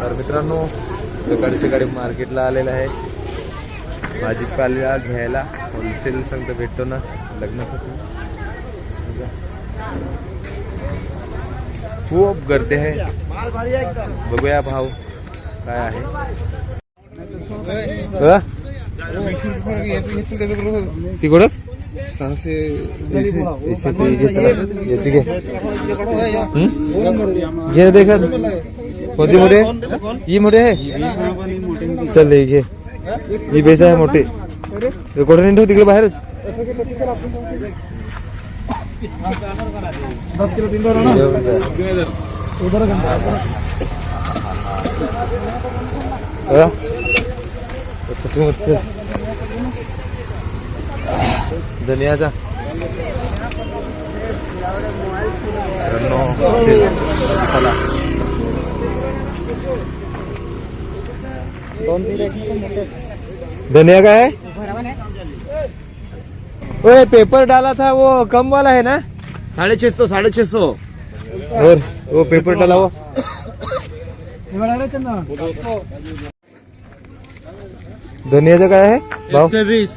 तर मित्रांनो सकाळी सकाळी मार्केटला आलेलं आहे. भाजीपाला घ्यायला होलसेल सांगतो भेटतो ना लग्नासाठी खूप गर्दी आहे. बघूया भाव काय आहे. तिकडं? ये देखा कौन सी मोटे ये मोटे है चल ये ये बेसा है मोटे। गोडे नेंडू तिकडे बाहर? किलो तीन उधर धनियाचा. धनिया का है ओए पेपर डाला था वो कम वाला है ना? साढ़े छह सौ साढ़े छह सौ और वो पेपर डाला वो. धनियाचा काय आहे भाव? सौ बीस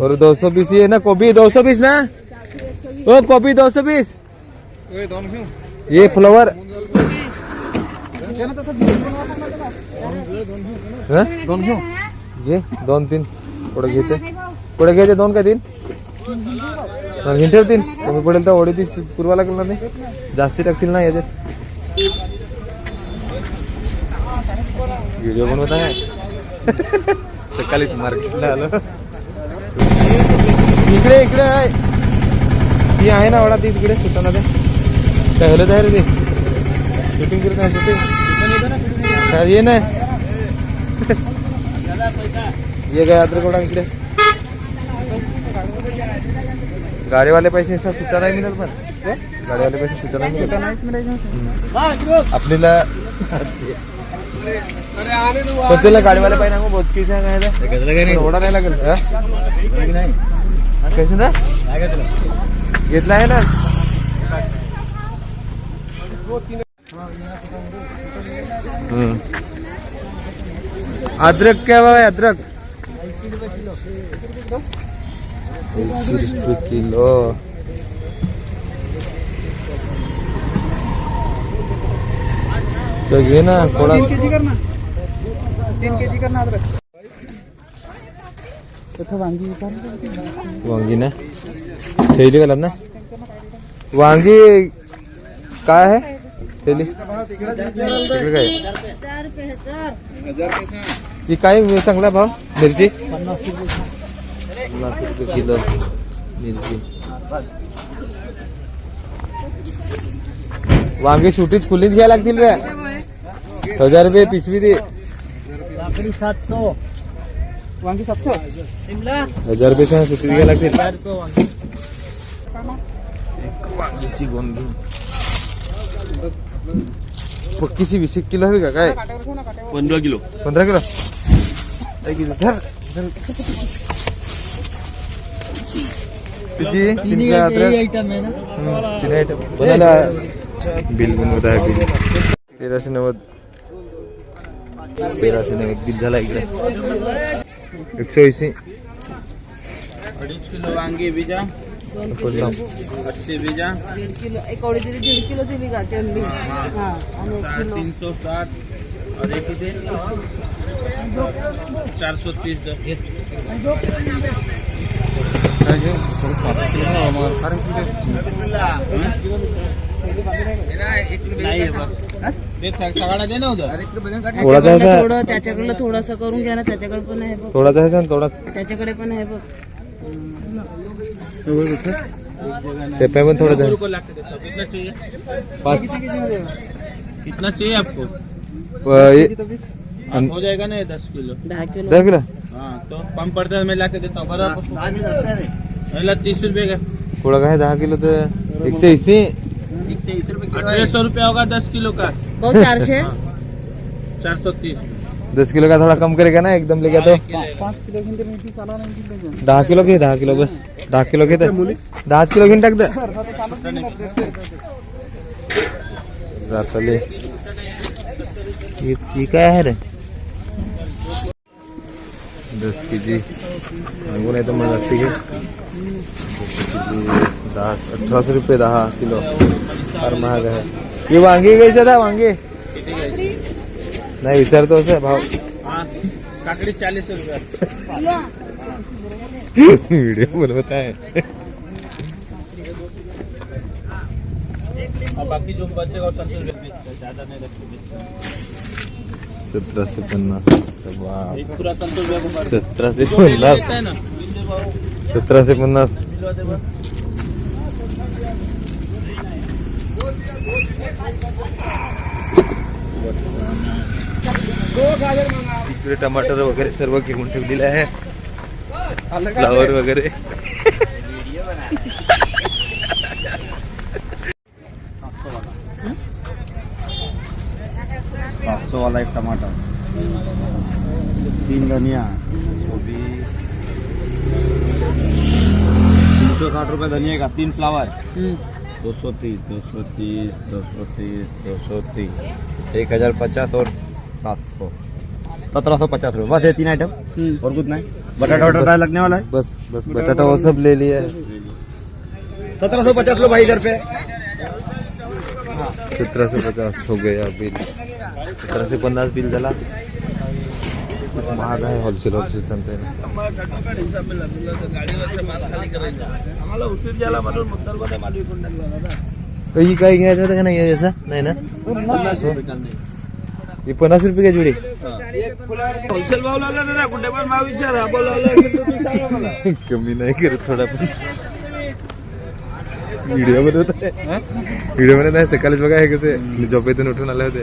और दो सौ बीस ये ना गोभी दो सौ बीस ना? ओ गोभी दो सौ बीस। ये फ्लावर। हं? दोन घेऊ दोन तीन पुढे घेते। पुढे घ्यायचे दोन का तीन? मग हिंटर तीन. कमी पडेल तर ओढी तीस पुरवा लागेल ना ते? जास्ती टाकतील ना याच्यात. व्हिडिओ बनवत आहे. सकाळीच मार्केटला आलो. इकडे इकडे आहे ती आहे ना वडा ती तिकडे सुताना ते काय हलत आहे रे ते? शूटिंग करत आहे शूटिंग ये नाही ये गया अद्रक वडा इकडे. गाडीवाले पैसे सुट्टा नाही मिळत पण. गाडीवाले पैसे सुट्टा नाही मिळत आपल्याला पण तुला गाडीवाले पाहिजे ना बोचकीस आहे काय? ओढा नाही लागेल हा? कैसे ना? घेतला आहे ना? हम्म. अदरक क्या भाव है अदरक? अस्सी रुपये किलो। तो घे ना थोडा तीन के जी करना अदरक। वांगी वांगी ना? थैली घालत ना वांगी काय आहे थैली? तिकडे काय ही? काय चांगला भाव? मिरची? पन्नास रुपये किलो। मिरची। वांगे सुटीच खुलीत घ्यायला लागतील हज़ार रुपये पिशवी दे। सात सौ। वांगी सात सौ शिमला। हज़ार रुपये सह सुट्टी घ्यायला लागतील एक वांगीची गोंदी। पक्कीची वीस एक किलो हवी का काय? पंद्रह किलो। पंधरा किलो. किती तीन का अद्रक? आइटम है ना? हम्म, तीन आयटम बनायला बिल बनवत आहे बिल। तेराशे नव्वद। तेराशे नव्वद बिल झाला इकडे। अडीच किलो वांगी बीजा अस्सी बीजा दीड किलो एक अडीच दीड किलो दिली का त्यांनी हा आणि एक किलो। तीन सौ साठ और एक इधे चार सौ तीस? थोडं थोडा त्याच्याकडलं थोडस करून घ्या ना त्याच्याकडे पण आहे बघ थोडा थोडाच त्याच्याकडे पण आहे बघ ते पण थोडाच आहे कितना चाहिए पाच कितना चाहिए आपको हो जाएगा ना दस किलो दस किलो हाँ तो कम पड़ता है मैं ला के देता हूँ बराबर तीस रुपये का थोडं काय दस किलो तो एक सौ इसी अठारह सौ रुपया होगा दस किलो का। हो। चारशे चार सौ तीस। दस किलो का थोड़ा कम करेगा ना एकदम लेके तो। दहा किलो घे दहा किलो बस। दहा किलो घे तर दहाच किलो घेऊन टाक दे। ही काय आहे रे? दस के जी। मागून आहे तर मला लागते घे दहा अठराशे रुपये दहा किलो। फार महाग आहे ही वांगी घ्यायचं था वांगी? नाही विचारतो असं भाव। हाँ काकड़ी चालीस रुपया। व्हिडिओ आहे बाकी जो बचेगा ज़्यादा नहीं सतराशे पन्नास. सतराशे पन्नास. है सतराशे पन्नास। इकडे टमाटर वगैरे सर्व घेऊन ठेवलेले आहे. फ्लावर वगैरे. वाला एक टमाटर। तीन धनिया। गोभी। तीन सौ साठ रुपये धनिया का तीन फ्लावर। हम्म. दो सौ तीस दो सौ तीस दो सौ तीस दो सौ तीस। एक हज़ार पचास और सात सौ। सत्रह सौ पचास रुपये बस ये तीन आइटम हम्म. और कुछ नहीं। बटाटा वटाटा लगने वाला है? बस बस बटाटा वो सब ले लिया है। सत्रह सौ पचास लो भाई इधर पे। सतरा सौ पचास हो गया बिल सतरा से पन्नास बिल झाला. महाग आहे होलसेल होलसेल दादा. ही काय घ्यायचं होतं का नाही याचा नाही ना? पन्नास रुपये कांदे. ही पन्नास रुपये का जोडी. होलसेल भाव लावला ना कुठे पण भाव विचारा कमी नाही करत थोडा पण. व्हिडिओ बनवत आहे. व्हिडिओमध्ये नाही सकाळीच बघा हे कसे झोपेतून उठून आले होते.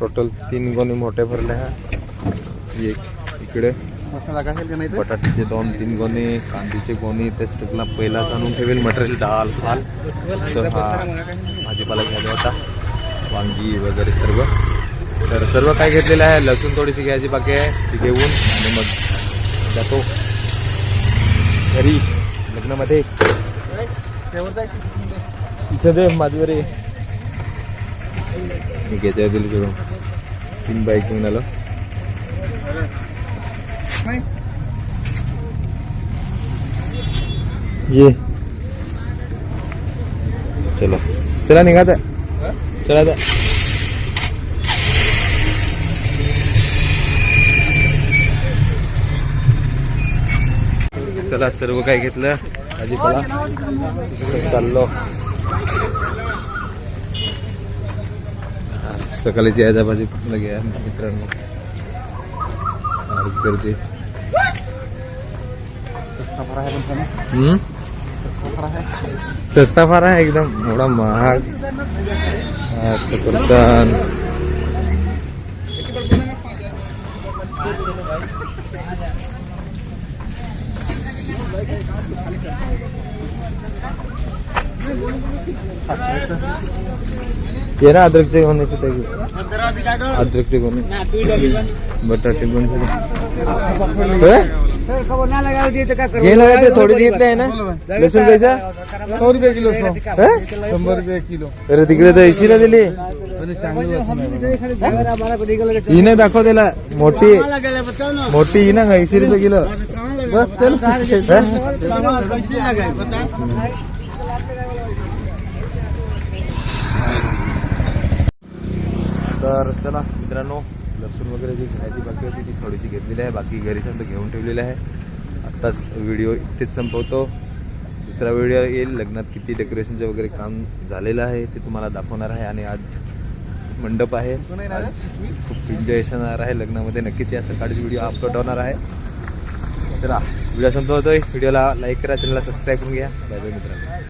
टोटल तीन गोणी मोठे भरले आहे एक इकडे. बटाट्याचे दोन तीन गोणे कांदीचे गोणे ते सगळं पहिलाच आणून ठेवेल. मटेरियल डाळ फाल तर हा भाजीपाला घ्यायचा होता. वांगी वगैरे सर्व. तर सर्व काय घेतलेलं आहे? लसूण थोडीशी घ्यायची बाकी आहे. ती घेऊन आणि मग जातो. घरी लग्नामध्ये. तिचं दे माधुरी. मी घेते बिल करून तीन बाईक घेऊन आलो ये चलो चला निघात चला आता चला सर्व काय घेतलं भाजीपाला इकडे चाललो सकाळी यायचा पण घ्या मित्रांनो? आज गर्दी. सस्ता फार आहे एकदम. एवढा महाग. हा, सफरचंद. ये ना अद्रकचे घेऊन येते ते. अद्रकचे घेऊन. बटाटे सगळे. घे ना ते थोडी घेतले आहे ना? लसूण पैसा? सौ रुपये किलो सौ. हं? शंभर रुपये किलो. अरे तिकडे तर ऐंशीला दिली. ही नाही दाखव त्याला. मोठी मोठी ही ना ऐंशी रुपये किलो. बस चल हं? तर चला मित्रांनो लसूण वगैरे जी घ्यायची बाकी होती ती थोडीशी घेतलेली आहे. बाकी घरी समजा घेऊन ठेवलेली आहे. आत्ताच व्हिडिओ इथेच संपवतो. दुसरा व्हिडिओ येईल. लग्नात किती डेकोरेशनचं वगैरे काम झालेलं आहे ते तुम्हाला दाखवणार आहे. आणि आज मंडप आहे. आज खूप एन्जॉय येणार आहे. लग्नामध्ये नक्कीच या सकाळची व्हिडिओ अपलोड होणार आहे. चला व्हिडिओ संपवतोय. व्हिडिओला लाईक करा चॅनलला सबस्क्राईब करून घ्या. बाय बाय मित्रांनो.